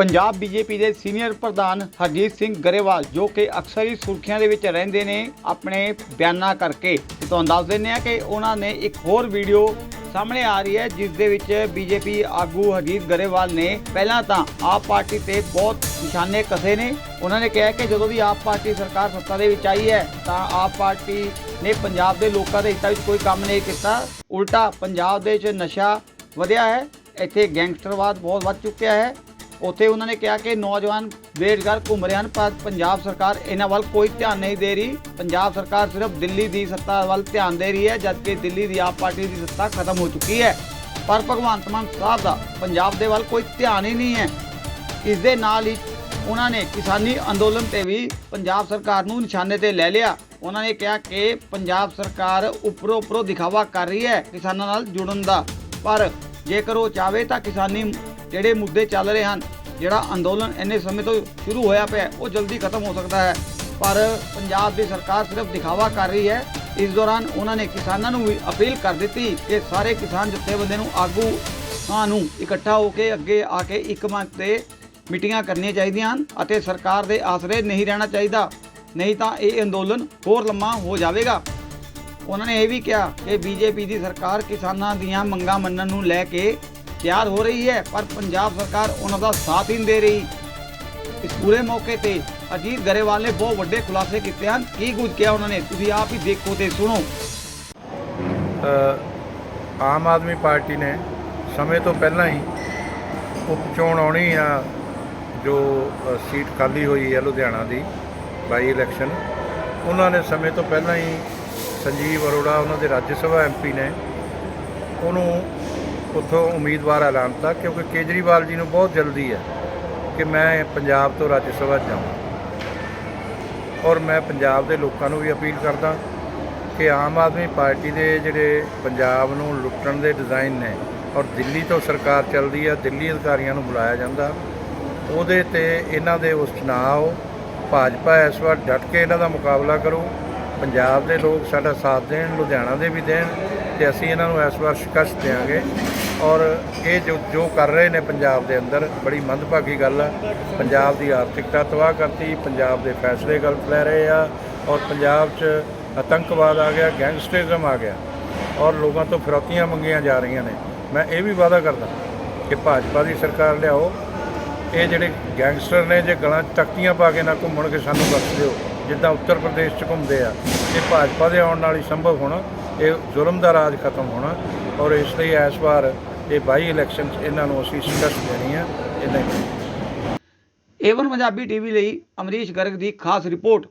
Punjab BJP ਦੇ senior ਪ੍ਰਧਾਨ ਹਰਜੀਤ ਸਿੰਘ ਗਰੇਵਾਲ, ਜੋ ਕਿ ਅਕਸਰ ਹੀ ਸੁਰਖੀਆਂ ਦੇ ਵਿੱਚ ਰਹਿੰਦੇ ਨੇ, ਆਪਣੇ ਬਿਆਨਾਂ ਕਰਕੇ। ਤੁਹਾਨੂੰ ਦੱਸ ਦਿੰਦੇ ਆ ਕਿ ਉਹਨਾਂ ਨੇ ਇੱਕ ਹੋਰ ਵੀਡੀਓ ਸਾਹਮਣੇ ਆ ਰਹੀ ਹੈ, ਜਿਸ ਦੇ ਵਿੱਚ ਬੀਜੇਪੀ ਆਗੂ ਹਰਜੀਤ ਗਰੇਵਾਲ ਨੇ ਪਹਿਲਾਂ ਤਾਂ ਆਪ ਪਾਰਟੀ ਤੇ ਬਹੁਤ ਨਿਸ਼ਾਨੇ ਕਸੇ ਨੇ। ਉਹਨਾਂ ਨੇ ਕਿਹਾ ਕਿ ਜਦੋਂ ਵੀ ਆਪ ਪਾਰਟੀ ਸਰਕਾਰ ਸੱਤਾ ਦੇ ਵਿੱਚ ਆਈ ਹੈ, ਤਾਂ ਆਪ ਪਾਰਟੀ ਨੇ ਪੰਜਾਬ ਦੇ ਲੋਕਾਂ ਦੇ ਹਿੱਤਾਂ ਵਿੱਚ ਕੋਈ ਕੰਮ ਨਹੀਂ ਕੀਤਾ। ਉਲਟਾ ਪੰਜਾਬ ਦੇ ਵਿੱਚ ਨਸ਼ਾ ਵਧਿਆ ਹੈ, ਇੱਥੇ ਗੈਂਗਸਟਰਵਾਦ ਬਹੁਤ ਵੱਧ ਚੁੱਕਿਆ ਹੈ। ਉੱਥੇ ਉਹਨਾਂ ਨੇ ਕਿਹਾ ਕਿ ਨੌਜਵਾਨ ਬੇਰੁਜ਼ਗਾਰ ਘੁੰਮ ਰਹੇ ਹਨ, ਪਰ ਪੰਜਾਬ ਸਰਕਾਰ ਇਹਨਾਂ ਵੱਲ ਕੋਈ ਧਿਆਨ ਨਹੀਂ ਦੇ ਰਹੀ। ਪੰਜਾਬ ਸਰਕਾਰ ਸਿਰਫ ਦਿੱਲੀ ਦੀ ਸੱਤਾ ਵੱਲ ਧਿਆਨ ਦੇ ਰਹੀ ਹੈ, ਜਦਕਿ ਦਿੱਲੀ ਦੀ ਆਪ ਪਾਰਟੀ ਦੀ ਸੱਤਾ ਖਤਮ ਹੋ ਚੁੱਕੀ ਹੈ। ਪਰ ਭਗਵੰਤ ਮਾਨ ਸਾਹਿਬ ਦਾ ਪੰਜਾਬ ਦੇ ਵੱਲ ਕੋਈ ਧਿਆਨ ਹੀ ਨਹੀਂ ਹੈ। ਇਸ ਦੇ ਨਾਲ ਹੀ ਉਹਨਾਂ ਨੇ ਕਿਸਾਨੀ ਅੰਦੋਲਨ ਤੇ ਵੀ ਪੰਜਾਬ ਸਰਕਾਰ ਨੂੰ ਨਿਸ਼ਾਨੇ ਤੇ ਲੈ ਲਿਆ। ਉਹਨਾਂ ਨੇ ਕਿਹਾ ਕਿ ਪੰਜਾਬ ਸਰਕਾਰ ਉੱਪਰੋਂ ਉੱਪਰੋਂ ਦਿਖਾਵਾ ਕਰ ਰਹੀ ਹੈ ਕਿਸਾਨਾਂ ਨਾਲ ਜੁੜਨ ਦਾ। ਪਰ ਜੇਕਰ ਉਹ ਚਾਹਵੇ ਤਾਂ ਕਿਸਾਨੀ ਜਿਹੜੇ ਮੁੱਦੇ ਚੱਲ ਰਹੇ ਹਨ ਜਿਹੜਾ ਅੰਦੋਲਨ ਇੰਨੇ ਸਮੇਂ ਤੋਂ ਸ਼ੁਰੂ ਹੋਇਆ ਪਿਆ, ਉਹ ਜਲਦੀ ਖਤਮ ਹੋ ਸਕਦਾ ਹੈ। ਪਰ ਪੰਜਾਬ ਦੀ ਸਰਕਾਰ ਸਿਰਫ ਦਿਖਾਵਾ ਕਰ ਰਹੀ ਹੈ। ਇਸ ਦੌਰਾਨ ਉਹਨਾਂ ਨੇ ਕਿਸਾਨਾਂ ਨੂੰ ਵੀ ਅਪੀਲ ਕਰ ਦਿੱਤੀ ਕਿ ਸਾਰੇ ਕਿਸਾਨ ਜਥੇਬੰਦੀਆਂ ਨੂੰ ਆਗੂ ਨੂੰ ਇਕੱਠਾ ਹੋ ਕੇ ਅੱਗੇ ਆ ਕੇ ਇੱਕ ਮੰਚ ਤੇ ਮੀਟਿੰਗਾਂ ਕਰਨੀਆਂ ਚਾਹੀਦੀਆਂ ਹਨ ਅਤੇ ਸਰਕਾਰ ਦੇ ਆਸਰੇ ਨਹੀਂ ਰਹਿਣਾ ਚਾਹੀਦਾ। ਨਹੀਂ ਤਾਂ ਇਹ ਅੰਦੋਲਨ ਹੋਰ ਲੰਮਾ ਹੋ ਜਾਵੇਗਾ। ਉਹਨਾਂ ਨੇ ਇਹ ਵੀ ਕਿਹਾ ਕਿ ਬੀਜੇਪੀ ਦੀ ਸਰਕਾਰ ਕਿਸਾਨਾਂ ਦੀਆਂ ਮੰਗਾਂ ਮੰਨਣ ਨੂੰ ਲੈ ਕੇ ਤਿਆਰ ਹੋ ਰਹੀ ਹੈ, ਪਰ ਪੰਜਾਬ ਸਰਕਾਰ ਉਹਨਾਂ ਦਾ ਸਾਥ ਹੀ ਨਹੀਂ ਦੇ ਰਹੀ। ਇਸ ਪੂਰੇ ਮੌਕੇ ਤੇ ਅਜੀਤ ਗਰੇਵਾਲ ਨੇ ਬਹੁਤ ਵੱਡੇ ਖੁਲਾਸੇ ਕੀਤੇ ਹਨ। ਕੀ ਕੁਝ ਕਿਹਾ ਉਹਨਾਂ ਨੇ? ਤੁਸੀਂ ਆਪ ਹੀ ਦੇਖੋ ਤੇ ਸੁਣੋ। ਆਮ ਆਦਮੀ ਪਾਰਟੀ ਨੇ ਸਮੇਂ ਤੋਂ ਪਹਿਲਾਂ ਹੀ ਉਪ ਚੋਣ ਆਉਣੀ ਆ, ਜੋ ਸੀਟ ਖਾਲੀ ਹੋਈ ਹੈ ਲੁਧਿਆਣਾ ਦੀ, ਬਾਈ ਇਲੈਕਸ਼ਨ, ਉਹਨਾਂ ਨੇ ਸਮੇਂ ਤੋਂ ਪਹਿਲਾਂ ਹੀ ਸੰਜੀਵ ਅਰੋੜਾ, ਉਹਨਾਂ ਦੇ ਰਾਜ ਸਭਾ ਐਮਪੀ ਨੇ, ਉਹਨੂੰ ਉੱਥੋਂ ਉਮੀਦਵਾਰ ਐਲਾਨਤਾ ਕਿਉਂਕਿ ਕੇਜਰੀਵਾਲ ਜੀ ਨੂੰ ਬਹੁਤ ਜਲਦੀ ਹੈ ਕਿ ਮੈਂ ਪੰਜਾਬ ਤੋਂ ਰਾਜ ਸਭਾ ਜਾਵਾਂ। ਔਰ ਮੈਂ ਪੰਜਾਬ ਦੇ ਲੋਕਾਂ ਨੂੰ ਵੀ ਅਪੀਲ ਕਰਦਾ ਕਿ ਆਮ ਆਦਮੀ ਪਾਰਟੀ ਦੇ ਜਿਹੜੇ ਪੰਜਾਬ ਨੂੰ ਲੁੱਟਣ ਦੇ ਡਿਜ਼ਾਈਨ ਨੇ, ਔਰ ਦਿੱਲੀ ਤੋਂ ਸਰਕਾਰ ਚੱਲਦੀ ਆ ਦਿੱਲੀ ਅਧਿਕਾਰੀਆਂ ਨੂੰ ਬੁਲਾਇਆ ਜਾਂਦਾ, ਉਹਦੇ ਤੇ ਇਹਨਾਂ ਦੇ ਉਸ 'ਚ ਨਾ ਆਓ ਭਾਜਪਾ ਇਸ ਵਾਰ ਡਟ ਕੇ ਇਹਨਾਂ ਦਾ ਮੁਕਾਬਲਾ ਕਰੂ, ਪੰਜਾਬ ਦੇ ਲੋਕ ਸਾਡਾ ਸਾਥ ਦੇਣ, ਲੁਧਿਆਣਾ ਦੇ ਵੀ ਦੇਣ ਤੇ ਅਸੀਂ ਇਹਨਾਂ ਨੂੰ ਇਸ ਵਾਰ ਸ਼ਿਕਸਤ ਦੇਵਾਂਗੇ ਔਰ ਇਹ ਜੋ ਜੋ ਕਰ ਰਹੇ ਨੇ ਪੰਜਾਬ ਦੇ ਅੰਦਰ, ਬੜੀ ਮੰਦਭਾਗੀ ਗੱਲ ਆ। ਪੰਜਾਬ ਦੀ ਆਰਥਿਕਤਾ ਤਬਾਹ ਕਰਤੀ, ਪੰਜਾਬ ਦੇ ਫੈਸਲੇ ਗਲਤ ਲੈ ਰਹੇ ਆ। ਔਰ ਪੰਜਾਬ 'ਚ ਆਤੰਕਵਾਦ ਆ ਗਿਆ, ਗੈਂਗਸਟਰਿਜ਼ਮ ਆ ਗਿਆ। ਔਰ ਲੋਕਾਂ ਤੋਂ ਫਿਰੌਤੀਆਂ ਮੰਗੀਆਂ ਜਾ ਰਹੀਆਂ ਨੇ। ਮੈਂ ਇਹ ਵੀ ਵਾਅਦਾ ਕਰਦਾ ਕਿ ਭਾਜਪਾ ਦੀ ਸਰਕਾਰ ਲਿਆਓ। ਇਹ ਜਿਹੜੇ ਗੈਂਗਸਟਰ ਨੇ, ਜੇ ਗਲਾਂ 'ਚ ਤਖਤੀਆਂ ਪਾ ਕੇ ਨਾ ਘੁੰਮਣ ਕੇ ਸਾਨੂੰ ਬਖਸ਼ ਦਿਓ, ਜਿੱਦਾਂ ਉੱਤਰ ਪ੍ਰਦੇਸ਼ 'ਚ ਘੁੰਮਦੇ ਆ, ਇਹ ਭਾਜਪਾ ਦੇ ਆਉਣ ਨਾਲ ਹੀ ਸੰਭਵ ਹੋਣਾ। ਇਹ ਜ਼ੁਲਮ ਦਾ ਰਾਜ ਖਤਮ ਹੋਣਾ ਔਰ ਇਸ ਲਈ ਇਸ ਵਾਰ ਇਹ ਬਾਈ ਇਲੈਕਸ਼ਨ 'ਚ ਇਹਨਾਂ ਨੂੰ ਅਸੀਂ ਸ਼ਿਕਸਤ ਦੇਣੀ ਹੈ ਇਹਨਾਂ ਏਵਨ ਪੰਜਾਬੀ ਟੀਵੀ ਲਈ ਅਮਰੀਸ਼ ਗਰਗ ਦੀ ਖਾਸ ਰਿਪੋਰਟ।